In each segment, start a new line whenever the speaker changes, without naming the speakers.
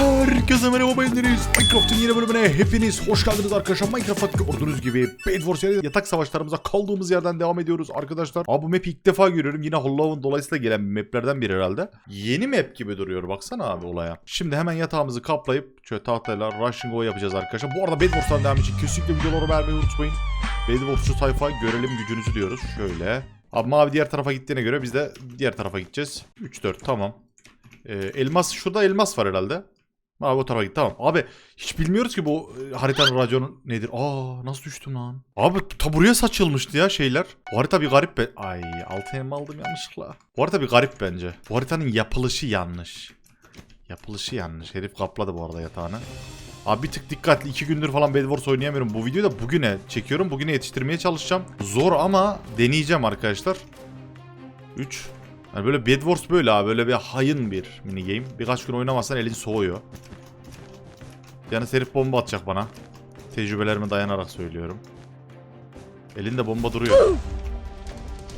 Herkese merhaba beğendiniz. Minecraft'ın yeni bölümüne hepiniz hoş geldiniz arkadaşlar. Minecraft'ta gördüğünüz gibi Bed Wars yani yatak savaşlarımıza kaldığımız yerden devam ediyoruz arkadaşlar. Abi bu map'i ilk defa görüyorum. Yine Hollow'un dolayısıyla gelen maplerden biri herhalde. Yeni map gibi duruyor baksana abi olaya. Şimdi hemen yatağımızı kaplayıp şöyle tahtayla rushing go yapacağız arkadaşlar. Bu arada Bed Wars'tan devam için kesinlikle videoları beğenmeyi unutmayın. Bed Wars'cu tayfa görelim gücünüzü diyoruz. Şöyle. Abi mavi diğer tarafa gittiğine göre biz de diğer tarafa gideceğiz. 3-4 tamam. Ee, elmas şurada elmas var herhalde. Abi o tarafa git tamam. Abi hiç bilmiyoruz ki bu e, haritanın raconu nedir. Aa nasıl düştüm lan? Abi ta buraya saçılmıştı ya şeyler. Bu harita bir garip be. Ay altın elma aldım yanlışlıkla. Bu harita bir garip bence. Bu haritanın yapılışı yanlış. Yapılışı yanlış. Herif kapladı bu arada yatağını. Abi bir tık dikkatli. iki gündür falan Bed Wars oynayamıyorum. Bu videoyu da bugüne çekiyorum. Bugüne yetiştirmeye çalışacağım. Zor ama deneyeceğim arkadaşlar. 3. Yani böyle Bed Wars böyle abi. Böyle bir hayın bir mini game. Birkaç gün oynamazsan elin soğuyor. Yani herif bomba atacak bana. Tecrübelerime dayanarak söylüyorum. Elinde bomba duruyor.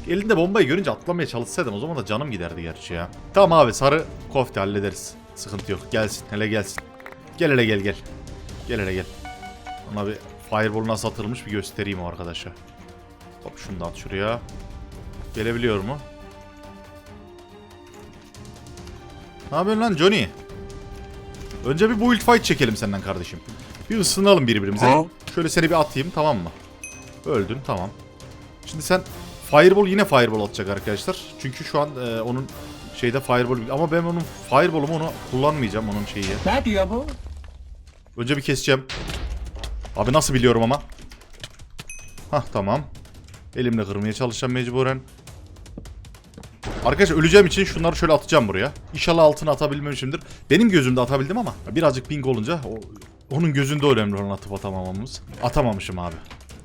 Elinde bombayı görünce atlamaya çalışsaydım o zaman da canım giderdi gerçi ya. Tamam abi sarı kofte hallederiz. Sıkıntı yok. Gelsin hele gelsin. Gel hele gel gel. Gel hele gel. Ona bir fireball nasıl atılmış bir göstereyim o arkadaşa. Hop şunu da at şuraya. Gelebiliyor mu? Ne yapıyorsun lan Johnny? Önce bir build fight çekelim senden kardeşim. Bir ısınalım birbirimize.
Ha?
Şöyle seni bir atayım tamam mı? Öldün tamam. Şimdi sen fireball yine fireball atacak arkadaşlar. Çünkü şu an e, onun şeyde fireball ama ben onun fireball'umu onu kullanmayacağım onun şeyi.
Ne diyor bu?
Önce bir keseceğim. Abi nasıl biliyorum ama. Hah tamam. Elimle kırmaya çalışacağım mecburen. Arkadaşlar öleceğim için şunları şöyle atacağım buraya. İnşallah altına atabilmemişimdir. Benim gözümde atabildim ama birazcık ping olunca o, onun gözünde önemli olan atıp atamamamız. Atamamışım abi.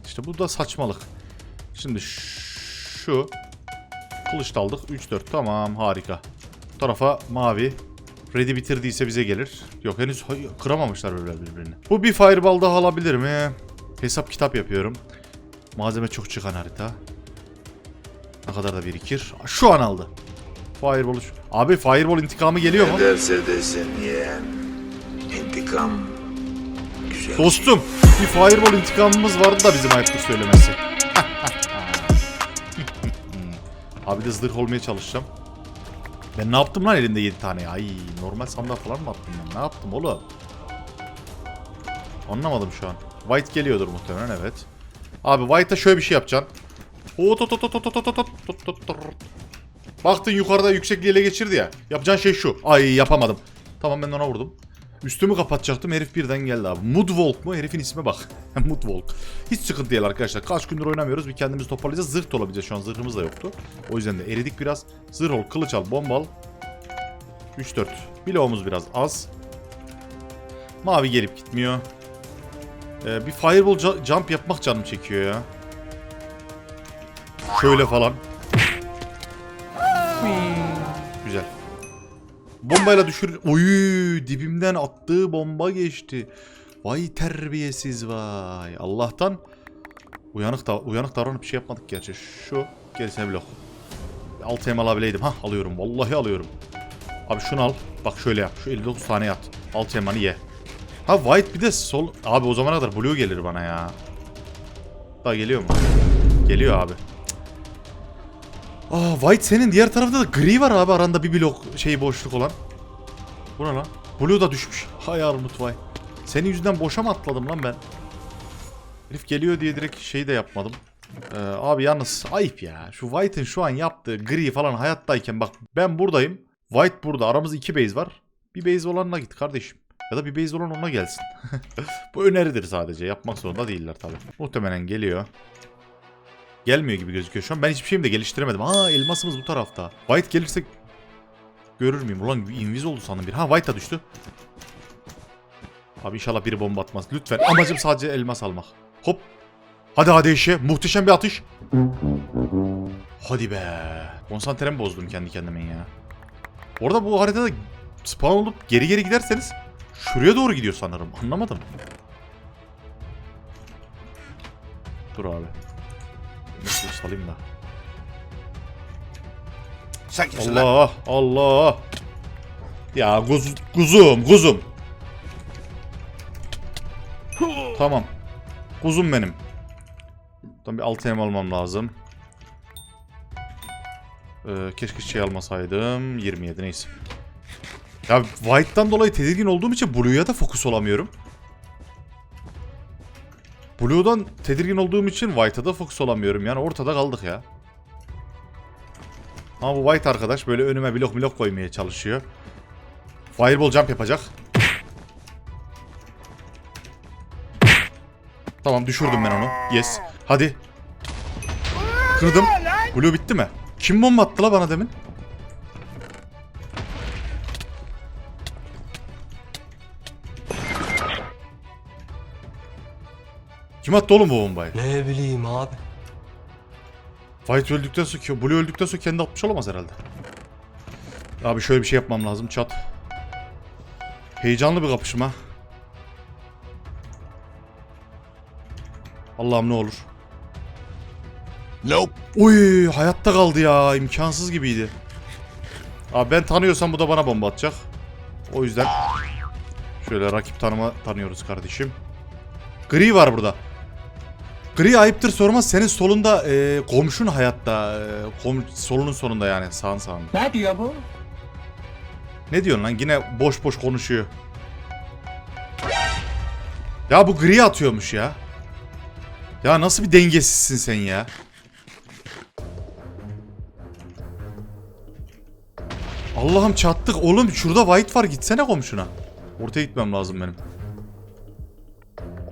İşte bu da saçmalık. Şimdi şu kılıç aldık. 3-4 tamam harika. Bu tarafa mavi. Ready bitirdiyse bize gelir. Yok henüz kıramamışlar öyle birbirini. Bu bir fireball daha alabilir mi? Hesap kitap yapıyorum. Malzeme çok çıkan harita. Ne kadar da birikir. Şu an aldı. Fireball. Abi Fireball intikamı geliyor mu?
Derse desin yeğen. İntikam güzel.
Dostum bir Fireball intikamımız vardı da bizim ayıptır söylemesi. Abi de zırh olmaya çalışacağım. Ben ne yaptım lan elinde 7 tane? Ay normal sandığa falan mı attım ben? Ne yaptım oğlum? Anlamadım şu an. White geliyordur muhtemelen evet. Abi White'a şöyle bir şey yapacaksın. Hot hot hot hot hot hot hot hot hot. Baktın yukarıda yüksekliği ele geçirdi ya. Yapacağın şey şu. Ay yapamadım. Tamam ben ona vurdum. Üstümü kapatacaktım herif birden geldi abi. Moodwalk mu? Herifin ismi bak. Moodwalk. Hiç sıkıntı değil arkadaşlar. Kaç gündür oynamıyoruz. Bir kendimizi toparlayacağız. Zırh olabileceğiz. Şu an zırhımız da yoktu. O yüzden de eridik biraz. Zırh ol, kılıç al, bomba al. 3-4. Bloğumuz biraz az. Mavi gelip gitmiyor. Ee, bir fireball ju- jump yapmak canım çekiyor ya. Şöyle falan. Güzel. Bombayla düşür... Oy dibimden attığı bomba geçti. Vay terbiyesiz vay. Allah'tan uyanık da uyanık davranıp bir şey yapmadık gerçi. Şu gerisine blok. Alt hem alabileydim. Ha alıyorum. Vallahi alıyorum. Abi şunu al. Bak şöyle yap. Şu 59 tane yat. Alt hemanı ye. Ha white bir de sol. Abi o zamana kadar blue gelir bana ya. Daha geliyor mu? Geliyor abi. Aa White senin diğer tarafta da gri var abi aranda bir blok şey boşluk olan. Bu ne lan? Blue da düşmüş. Hay armut vay. Senin yüzünden boşa mı atladım lan ben? Herif geliyor diye direkt şey de yapmadım. Ee, abi yalnız ayıp ya. Şu White'ın şu an yaptığı gri falan hayattayken bak ben buradayım. White burada. Aramızda iki base var. Bir base olanına git kardeşim. Ya da bir base olan ona gelsin. Bu öneridir sadece. Yapmak zorunda değiller tabii. Muhtemelen geliyor. Gelmiyor gibi gözüküyor şu an. Ben hiçbir şeyimi de geliştiremedim. Aa elmasımız bu tarafta. White gelirse görür müyüm? Ulan inviz oldu sandım bir. Ha White da düştü. Abi inşallah biri bomba atmaz. Lütfen. Amacım sadece elmas almak. Hop. Hadi hadi işe. Muhteşem bir atış. Hadi be. Konsantremi bozdum kendi kendime ya. Orada bu haritada spawn olup geri geri giderseniz şuraya doğru gidiyor sanırım. Anlamadım. Dur abi. Nasıl salayım da.
Sen kimsin Allah, lan?
Allah. Ya kuz, kuzum, kuzum. tamam. Kuzum benim. Tam bir altı elma almam lazım. Ee, keşke şey almasaydım. 27 neyse. Ya White'dan dolayı tedirgin olduğum için Blue'ya da fokus olamıyorum. Blue'dan tedirgin olduğum için White'a da fokus olamıyorum. Yani ortada kaldık ya. Ama bu White arkadaş böyle önüme blok blok koymaya çalışıyor. Fireball jump yapacak. Tamam düşürdüm ben onu. Yes. Hadi. Kırdım. Blue bitti mi? Kim bomba attı la bana demin? Kim attı oğlum bu bombayı?
Ne bileyim abi.
Fight öldükten sonra, Blue öldükten sonra kendi atmış olamaz herhalde. Abi şöyle bir şey yapmam lazım çat. Heyecanlı bir kapışma. Allah'ım ne olur.
Nope.
Oy hayatta kaldı ya imkansız gibiydi. Abi ben tanıyorsam bu da bana bomba atacak. O yüzden şöyle rakip tanıma tanıyoruz kardeşim. Gri var burada. Gri ayıptır sormaz senin solunda e, komşun hayatta. E, kom- solunun sonunda yani sağın sağında.
Ne diyor bu?
Ne diyorsun lan yine boş boş konuşuyor. Ya bu gri atıyormuş ya. Ya nasıl bir dengesizsin sen ya. Allah'ım çattık. Oğlum şurada white var gitsene komşuna. Ortaya gitmem lazım benim.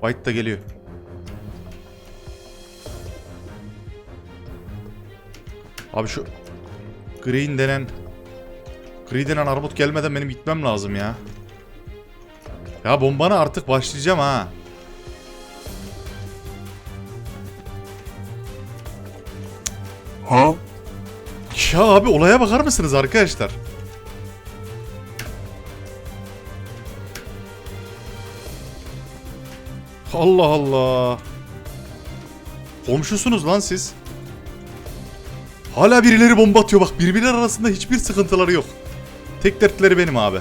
White da geliyor. Abi şu green denen Gri denen armut gelmeden benim gitmem lazım ya. Ya bombana artık başlayacağım ha.
Ha?
Ya abi olaya bakar mısınız arkadaşlar? Allah Allah. Komşusunuz lan siz. Hala birileri bomba atıyor bak birbirler arasında hiçbir sıkıntıları yok. Tek dertleri benim abi.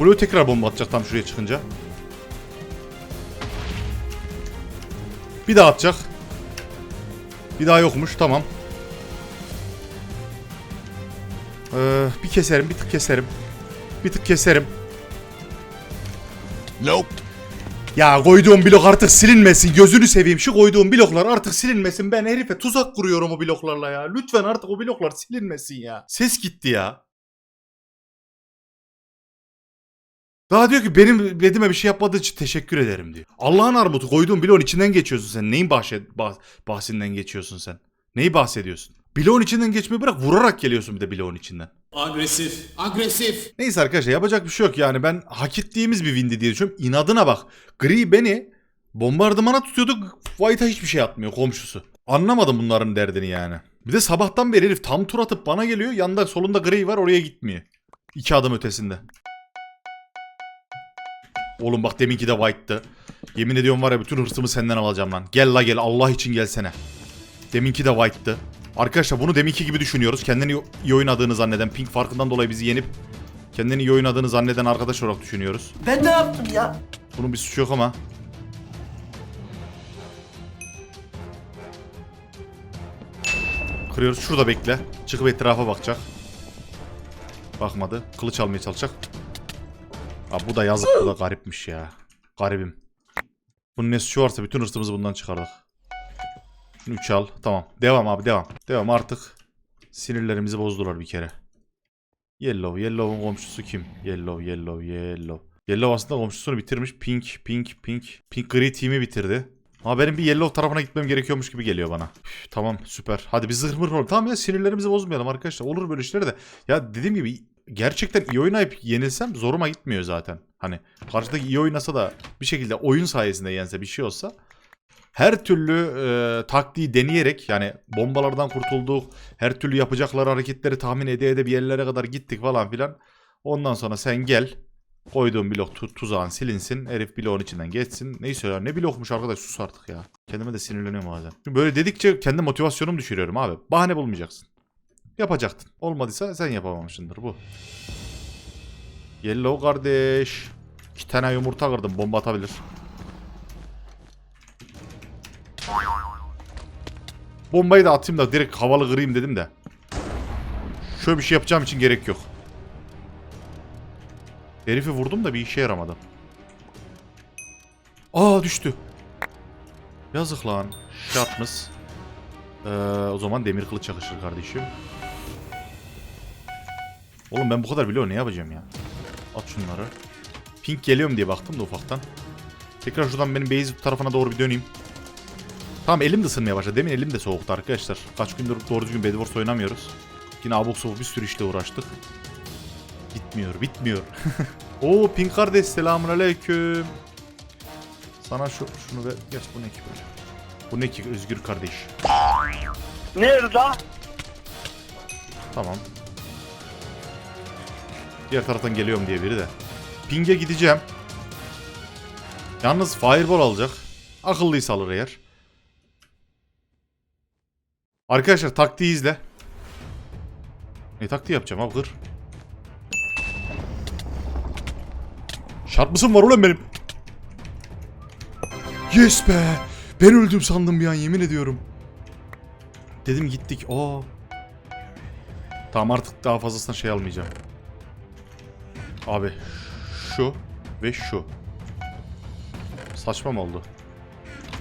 Blue tekrar bomba atacak tam şuraya çıkınca. Bir daha atacak. Bir daha yokmuş tamam. Ee, bir keserim bir tık keserim. Bir tık keserim.
Nope.
Ya koyduğum blok artık silinmesin. Gözünü seveyim. Şu koyduğum bloklar artık silinmesin. Ben herife tuzak kuruyorum o bloklarla ya. Lütfen artık o bloklar silinmesin ya. Ses gitti ya. Daha diyor ki benim dediğime bir şey yapmadığı için teşekkür ederim diyor. Allah'ın armutu koyduğun bloğun içinden geçiyorsun sen. Neyin bahşet, bah- bahsinden geçiyorsun sen? Neyi bahsediyorsun? Bloğun içinden geçmeyi bırak vurarak geliyorsun bir de bloğun içinden.
Agresif, agresif.
Neyse arkadaşlar yapacak bir şey yok yani ben hak ettiğimiz bir windi diye düşünüyorum. İnadına bak. Gri beni bombardımana tutuyordu. White'a hiçbir şey atmıyor komşusu. Anlamadım bunların derdini yani. Bir de sabahtan beri herif tam tur atıp bana geliyor. Yanında solunda gri var oraya gitmiyor. İki adım ötesinde. Oğlum bak deminki de White'tı. Yemin ediyorum var ya bütün hırsımı senden alacağım lan. Gel la gel Allah için gelsene. Deminki de White'tı. Arkadaşlar bunu deminki gibi düşünüyoruz. Kendini iyi oynadığını zanneden, pink farkından dolayı bizi yenip kendini iyi oynadığını zanneden arkadaş olarak düşünüyoruz.
Ben ne yaptım ya?
Bunun bir suçu yok ama. Kırıyoruz. Şurada bekle. Çıkıp etrafa bakacak. Bakmadı. Kılıç almaya çalışacak. Abi bu da yazık. Bu da garipmiş ya. Garibim. Bunun ne suçu varsa bütün hırsımızı bundan çıkardık. Şunu 3 al. Tamam. Devam abi devam. Devam artık. Sinirlerimizi bozdular bir kere. Yellow. Yellow'un komşusu kim? Yellow, yellow, yellow. Yellow aslında komşusunu bitirmiş. Pink, pink, pink. Pink gri team'i bitirdi. Ama benim bir yellow tarafına gitmem gerekiyormuş gibi geliyor bana. Üf, tamam süper. Hadi bir zırh mırh. Tamam ya sinirlerimizi bozmayalım arkadaşlar. Olur böyle işler de. Ya dediğim gibi gerçekten iyi oynayıp yenilsem zoruma gitmiyor zaten. Hani karşıdaki iyi oynasa da bir şekilde oyun sayesinde yense bir şey olsa her türlü e, taktiği deneyerek yani bombalardan kurtulduk. Her türlü yapacakları hareketleri tahmin ede ede bir yerlere kadar gittik falan filan. Ondan sonra sen gel. Koyduğun blok tu- tuzağın silinsin. Herif bloğun içinden geçsin. Neyse ya ne blokmuş arkadaş sus artık ya. Kendime de sinirleniyorum bazen. Böyle dedikçe kendi motivasyonumu düşürüyorum abi. Bahane bulmayacaksın. Yapacaktın. Olmadıysa sen yapamamışsındır bu. Yellow kardeş. İki tane yumurta kırdım. Bomba atabilir. Bombayı da atayım da direkt havalı kırayım dedim de. Şöyle bir şey yapacağım için gerek yok. Herifi vurdum da bir işe yaramadı. Aa düştü. Yazık lan. Şartmız. Ee, o zaman demir kılıç yakışır kardeşim. Oğlum ben bu kadar biliyorum ne yapacağım ya. At şunları. Pink geliyorum diye baktım da ufaktan. Tekrar şuradan benim base tarafına doğru bir döneyim. Tamam elim de ısınmaya başladı. Demin elim de soğuktu arkadaşlar. Kaç gündür doğru düzgün Bed Wars oynamıyoruz. Yine abuk sabuk bir sürü işle uğraştık. Bitmiyor, bitmiyor. Oo Pink kardeş selamun aleyküm. Sana şu şunu ver. Geç bu ne ki böyle? Bu ne ki Özgür kardeş?
Nerede?
Tamam. Diğer taraftan geliyorum diye biri de. Ping'e gideceğim. Yalnız fireball alacak. Akıllıysa alır eğer. Arkadaşlar taktiği izle. Ne taktiği yapacağım abi kır. Şart mısın var ulan benim? Yes be. Ben öldüm sandım bir an yemin ediyorum. Dedim gittik. Oo. Tamam artık daha fazlasına şey almayacağım. Abi şu ve şu. Saçma mı oldu?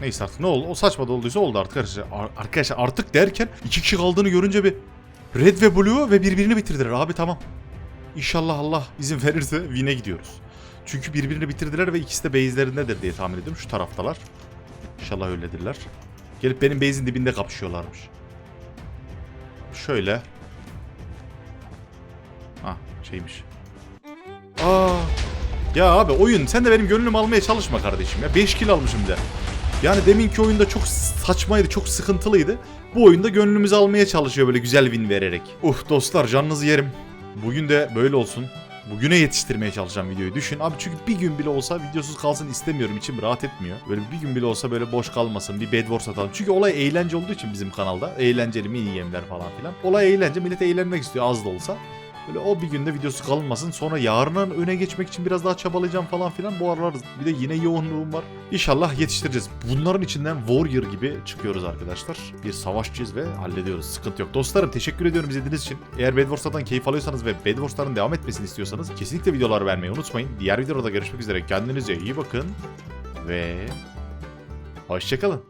Neyse artık ne oldu? O saçma da olduysa oldu artık arkadaşlar. Ar- arkadaşlar artık derken iki kişi kaldığını görünce bir Red ve Blue ve birbirini bitirdiler abi tamam. İnşallah Allah izin verirse win'e gidiyoruz. Çünkü birbirini bitirdiler ve ikisi de base'lerindedir diye tahmin ediyorum. Şu taraftalar. İnşallah öyledirler. Gelip benim base'in dibinde kapışıyorlarmış. Şöyle. Ah şeymiş. Aa. Ya abi oyun sen de benim gönlümü almaya çalışma kardeşim ya. 5 kill almışım de. Yani deminki oyunda çok saçmaydı, çok sıkıntılıydı. Bu oyunda gönlümüzü almaya çalışıyor böyle güzel win vererek. Uh dostlar canınızı yerim. Bugün de böyle olsun. Bugüne yetiştirmeye çalışacağım videoyu. Düşün abi çünkü bir gün bile olsa videosuz kalsın istemiyorum. İçim rahat etmiyor. Böyle bir gün bile olsa böyle boş kalmasın. Bir Bed Wars atalım. Çünkü olay eğlence olduğu için bizim kanalda. Eğlenceli mini yemler falan filan. Olay eğlence. Millet eğlenmek istiyor az da olsa. Böyle o bir günde videosu kalmasın. Sonra yarının öne geçmek için biraz daha çabalayacağım falan filan. Bu aralar bir de yine yoğunluğum var. İnşallah yetiştireceğiz. Bunların içinden Warrior gibi çıkıyoruz arkadaşlar. Bir savaşçıyız ve hallediyoruz. Sıkıntı yok. Dostlarım teşekkür ediyorum izlediğiniz için. Eğer Bed Wars'tan keyif alıyorsanız ve Bed Wars'ların devam etmesini istiyorsanız kesinlikle videolar vermeyi unutmayın. Diğer videoda görüşmek üzere. Kendinize iyi bakın. Ve hoşçakalın.